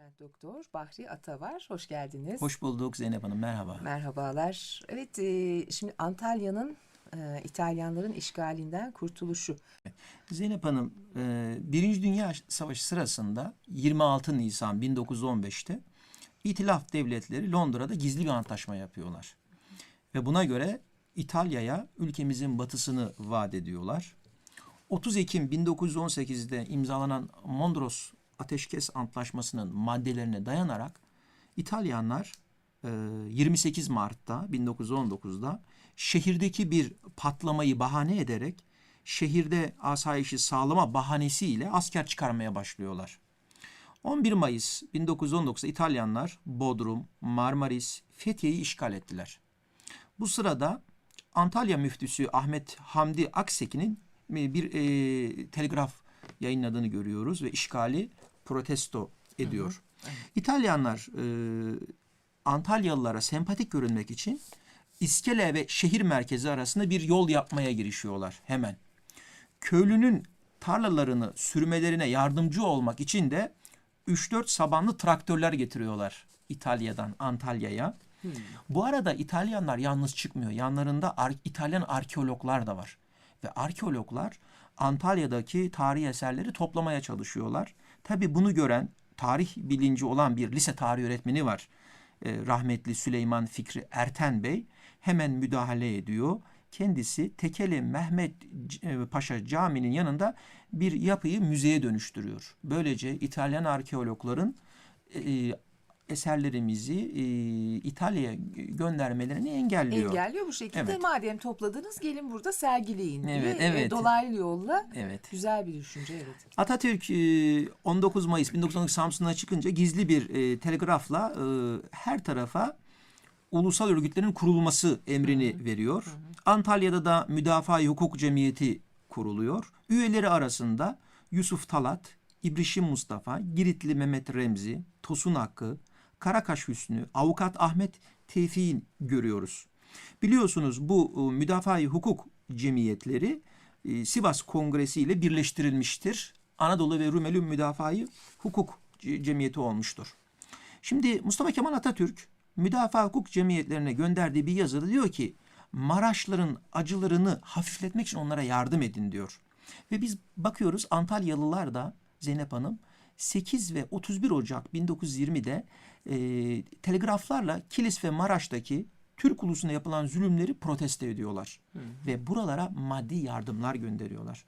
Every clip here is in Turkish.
Doçent Doktor Bahri Ata var. Hoş geldiniz. Hoş bulduk Zeynep Hanım merhaba. Merhabalar. Evet, e, şimdi Antalya'nın e, İtalyanların işgalinden kurtuluşu. Zeynep Hanım e, Birinci Dünya Savaşı sırasında 26 Nisan 1915'te İtilaf devletleri Londra'da gizli bir antlaşma yapıyorlar. Ve buna göre İtalya'ya ülkemizin batısını vaat ediyorlar. 30 Ekim 1918'de imzalanan Mondros Ateşkes Antlaşması'nın maddelerine dayanarak İtalyanlar e, 28 Mart'ta 1919'da şehirdeki bir patlamayı bahane ederek şehirde asayişi sağlama bahanesiyle asker çıkarmaya başlıyorlar. 11 Mayıs 1919'da İtalyanlar Bodrum, Marmaris, Fethiye'yi işgal ettiler. Bu sırada Antalya müftüsü Ahmet Hamdi Akseki'nin bir e, telgraf yayınladığını görüyoruz ve işgali protesto ediyor. İtalyanlar e, Antalyalılara sempatik görünmek için İskele ve şehir merkezi arasında bir yol yapmaya girişiyorlar hemen. Köylünün tarlalarını sürmelerine yardımcı olmak için de 3-4 sabanlı traktörler getiriyorlar İtalya'dan Antalya'ya. Bu arada İtalyanlar yalnız çıkmıyor. Yanlarında ar- İtalyan arkeologlar da var. Ve arkeologlar Antalya'daki tarihi eserleri toplamaya çalışıyorlar. Tabi bunu gören tarih bilinci olan bir lise tarih öğretmeni var. Ee, rahmetli Süleyman Fikri Erten Bey hemen müdahale ediyor. Kendisi Tekeli Mehmet C- Paşa Camii'nin yanında bir yapıyı müzeye dönüştürüyor. Böylece İtalyan arkeologların e, eserlerimizi e, İtalya'ya göndermelerini engelliyor. Engelliyor bu şekilde. Evet. Madem topladınız gelin burada sergileyin diye Evet, evet. dolaylı yolla Evet. güzel bir düşünce evet. Atatürk e, 19 Mayıs 1919 Samsun'a çıkınca gizli bir e, telgrafla e, her tarafa ulusal örgütlerin kurulması emrini veriyor. Antalya'da da Müdafaa Hukuk Cemiyeti kuruluyor. Üyeleri arasında Yusuf Talat, İbrişim Mustafa, Giritli Mehmet Remzi, Tosun Hakkı, Karakaş Hüsnü, Avukat Ahmet Tevfik'i görüyoruz. Biliyorsunuz bu e, Müdafaa Hukuk Cemiyetleri e, Sivas Kongresi ile birleştirilmiştir. Anadolu ve Rumeli Müdafaa Hukuk Cemiyeti olmuştur. Şimdi Mustafa Kemal Atatürk müdafaa hukuk cemiyetlerine gönderdiği bir yazıda diyor ki Maraşların acılarını hafifletmek için onlara yardım edin diyor. Ve biz bakıyoruz Antalyalılar da Zeynep Hanım 8 ve 31 Ocak 1920'de e, telgraflarla Kilis ve Maraş'taki Türk ulusuna yapılan zulümleri protesto ediyorlar. Ve buralara maddi yardımlar gönderiyorlar.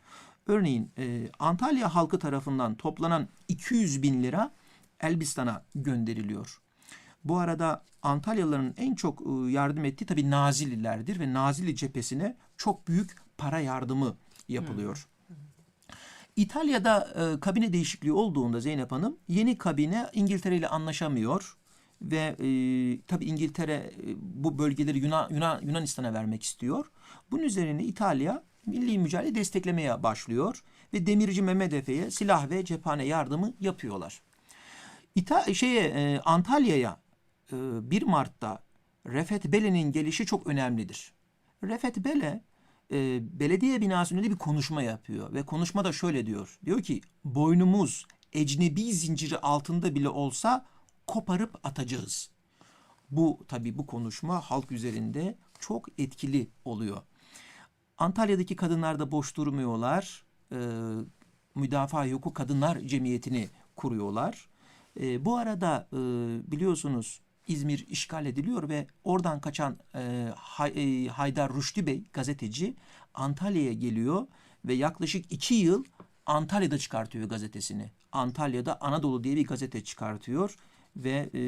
Örneğin e, Antalya halkı tarafından toplanan 200 bin lira Elbistan'a gönderiliyor. Bu arada Antalyalıların en çok e, yardım ettiği tabii Nazillilerdir ve Nazilli cephesine çok büyük para yardımı yapılıyor. İtalya'da e, kabine değişikliği olduğunda Zeynep Hanım yeni kabine İngiltere ile anlaşamıyor ve e, tabii İngiltere e, bu bölgeleri Yunan, Yunan Yunanistan'a vermek istiyor. Bunun üzerine İtalya milli mücadele desteklemeye başlıyor ve Demirci Mehmet Efe'ye silah ve cephane yardımı yapıyorlar. İta şeye e, Antalya'ya e, 1 Mart'ta Refet Bele'nin gelişi çok önemlidir. Refet Bele e, belediye binası önünde bir konuşma yapıyor ve konuşmada şöyle diyor. Diyor ki boynumuz ecnebi zinciri altında bile olsa koparıp atacağız. Bu tabii bu konuşma halk üzerinde çok etkili oluyor. Antalya'daki kadınlar da boş durmuyorlar. Ee, Müdafaa Hukuk Kadınlar Cemiyeti'ni kuruyorlar. Ee, bu arada e, biliyorsunuz İzmir işgal ediliyor ve oradan kaçan e, Hay- e, Haydar Rüştü Bey gazeteci Antalya'ya geliyor ve yaklaşık iki yıl Antalya'da çıkartıyor gazetesini. Antalya'da Anadolu diye bir gazete çıkartıyor ve e,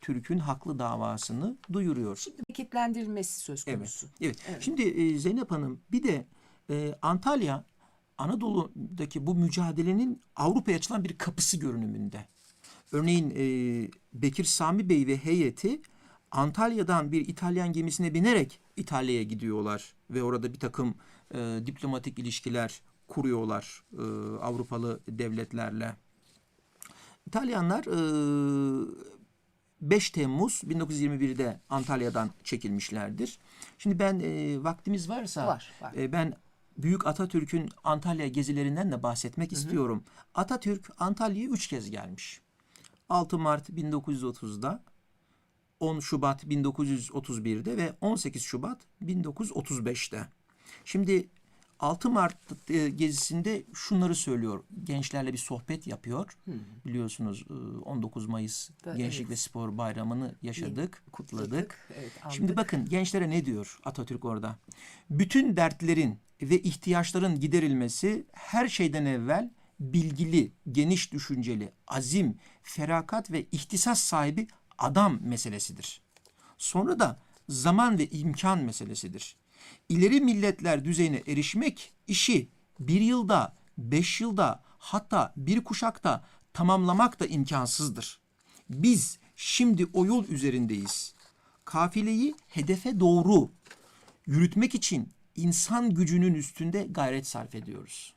Türk'ün haklı davasını duyuruyor. Hareketlendirilmesi söz konusu. Evet. Şimdi e, Zeynep Hanım bir de e, Antalya Anadolu'daki bu mücadelenin Avrupa'ya açılan bir kapısı görünümünde. Örneğin e, Bekir Sami Bey ve heyeti Antalya'dan bir İtalyan gemisine binerek İtalya'ya gidiyorlar ve orada bir takım e, diplomatik ilişkiler kuruyorlar e, Avrupalı devletlerle. İtalyanlar e, 5 Temmuz 1921'de Antalya'dan çekilmişlerdir. Şimdi ben e, vaktimiz varsa Var, var. e, ben Büyük Atatürk'ün Antalya gezilerinden de bahsetmek istiyorum. Atatürk Antalya'ya üç kez gelmiş. 6 Mart 1930'da, 10 Şubat 1931'de ve 18 Şubat 1935'te. Şimdi 6 Mart e, gezisinde şunları söylüyor. Gençlerle bir sohbet yapıyor. Biliyorsunuz e, 19 Mayıs Da- Gençlik evet. ve Spor Bayramı'nı yaşadık, kutladık. Evet, andık. Şimdi bakın gençlere ne diyor Atatürk orada? Bütün dertlerin ve ihtiyaçların giderilmesi her şeyden evvel bilgili, geniş düşünceli, azim, ferakat ve ihtisas sahibi adam meselesidir. Sonra da zaman ve imkan meselesidir. İleri milletler düzeyine erişmek işi bir yılda, beş yılda hatta bir kuşakta tamamlamak da imkansızdır. Biz şimdi o yol üzerindeyiz. Kafileyi hedefe doğru yürütmek için insan gücünün üstünde gayret sarf ediyoruz.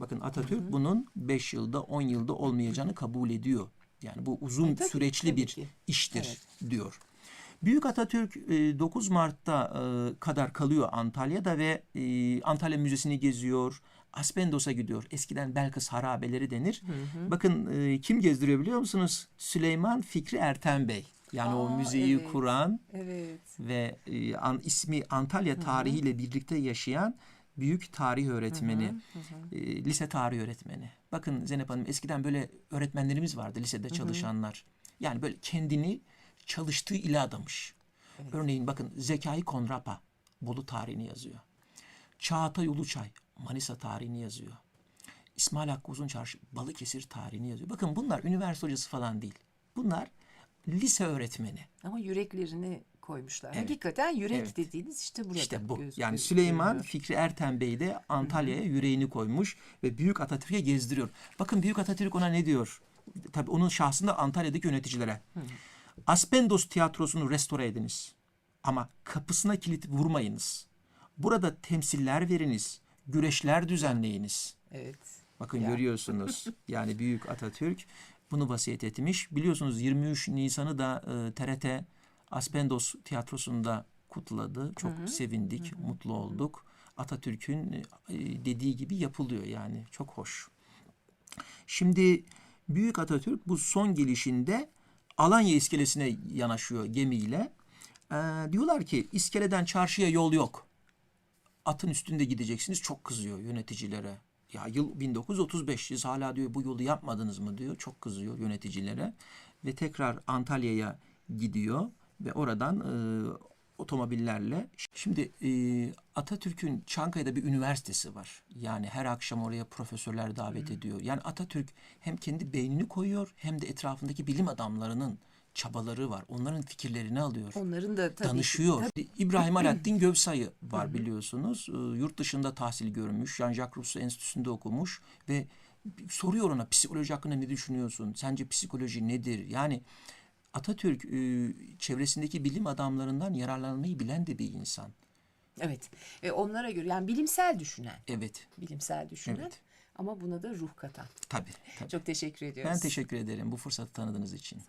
Bakın Atatürk bunun 5 yılda 10 yılda olmayacağını kabul ediyor. Yani bu uzun E, tabii, süreçli tabii bir ki. iştir diyor. Büyük Atatürk e, 9 Mart'ta e, kadar kalıyor Antalya'da ve e, Antalya Müzesi'ni geziyor. Aspendos'a gidiyor. Eskiden Belkıs harabeleri denir. Bakın e, kim gezdiriyor biliyor musunuz? Süleyman Fikri Erten Bey. Yani o Aa, müzeyi evet. kuran Evet. ve e, an, ismi Antalya tarihiyle birlikte yaşayan büyük tarih öğretmeni, e, lise tarih öğretmeni. Bakın Zeynep Hanım eskiden böyle öğretmenlerimiz vardı lisede çalışanlar. Yani böyle kendini çalıştığı ile adamış. Örneğin bakın Zekai Konrapa Bolu tarihini yazıyor. Çağatay Uluçay Manisa tarihini yazıyor. İsmail Hakkı Uzunçarşı Balıkesir tarihini yazıyor. Bakın bunlar üniversite hocası falan değil. Bunlar lise öğretmeni. Ama yüreklerini koymuşlar. Evet. Hakikaten yürek Evet. dediğiniz işte burada. İşte bu. göz- Yani göz- Süleyman. Fikri Erten Bey de Antalya'ya yüreğini koymuş ve Büyük Atatürk'e gezdiriyor. Bakın Büyük Atatürk ona ne diyor? Tabii onun şahsında Antalya'daki yöneticilere. Aspendos tiyatrosunu restore ediniz. Ama kapısına kilit vurmayınız. Burada temsiller veriniz. Güreşler düzenleyiniz. Evet. Bakın Ya. görüyorsunuz. Yani Büyük Atatürk bunu vasiyet etmiş. Biliyorsunuz 23 Nisan'ı da e, TRT Aspendos Tiyatrosu'nda kutladı. Çok sevindik, mutlu olduk. Atatürk'ün e, dediği gibi yapılıyor yani. Çok hoş. Şimdi Büyük Atatürk bu son gelişinde Alanya iskelesine yanaşıyor gemiyle. E, diyorlar ki iskeleden çarşıya yol yok atın üstünde gideceksiniz çok kızıyor yöneticilere. Ya yıl 1935 siz hala diyor bu yolu yapmadınız mı diyor. Çok kızıyor yöneticilere. Ve tekrar Antalya'ya gidiyor ve oradan e, otomobillerle. Şimdi e, Atatürk'ün Çankaya'da bir üniversitesi var. Yani her akşam oraya profesörler davet ediyor. Yani Atatürk hem kendi beynini koyuyor hem de etrafındaki bilim adamlarının çabaları var. Onların fikirlerini alıyor Onların da tabii ki- danışıyor. İbrahim Alaaddin Gövsay'ı var biliyorsunuz. Ee, Yurt dışında tahsil görmüş. Jean-Jacques Rousseau Enstitüsü'nde okumuş ve soruyor ona psikoloji hakkında ne düşünüyorsun? Sence psikoloji nedir? Yani Atatürk e, çevresindeki bilim adamlarından yararlanmayı bilen de bir insan. Evet. E, onlara göre yani bilimsel düşünen, Evet, bilimsel düşünen Evet. ama buna da ruh katan. tabii. tabii. Çok teşekkür ediyoruz. Ben teşekkür ederim bu fırsatı tanıdığınız için.